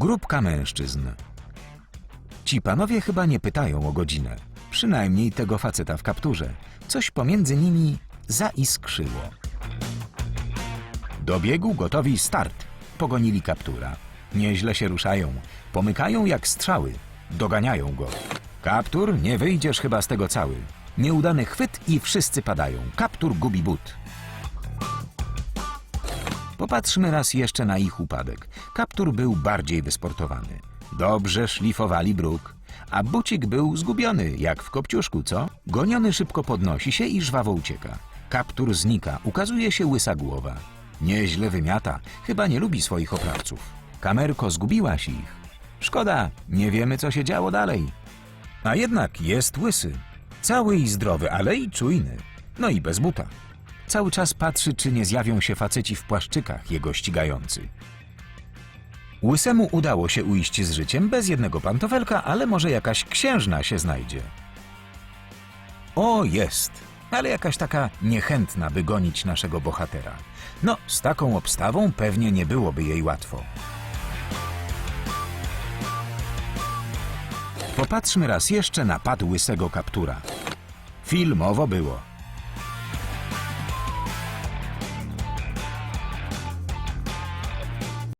Grupka mężczyzn. Ci panowie chyba nie pytają o godzinę. Przynajmniej tego faceta w kapturze. Coś pomiędzy nimi zaiskrzyło. Do biegu gotowi start. Pogonili kaptura. Nieźle się ruszają. Pomykają jak strzały. Doganiają go. Kaptur, nie wyjdziesz chyba z tego cały. Nieudany chwyt i wszyscy padają. Kaptur gubi but. Popatrzmy raz jeszcze na ich upadek. Kaptur był bardziej wysportowany. Dobrze szlifowali bruk. A bucik był zgubiony, jak w kopciuszku, co? Goniony szybko podnosi się i żwawo ucieka. Kaptur znika, ukazuje się łysa głowa. Nieźle wymiata, chyba nie lubi swoich oprawców. Kamerko, zgubiłaś ich. Szkoda, nie wiemy co się działo dalej. A jednak jest łysy. Cały i zdrowy, ale i czujny. No i bez buta. Cały czas patrzy, czy nie zjawią się faceci w płaszczykach jego ścigający. Łysemu udało się ujść z życiem bez jednego pantofelka, ale może jakaś księżna się znajdzie. O, jest, ale jakaś taka niechętna, by gonić naszego bohatera. No, z taką obstawą pewnie nie byłoby jej łatwo. Popatrzmy raz jeszcze na pad łysego kaptura. Filmowo było.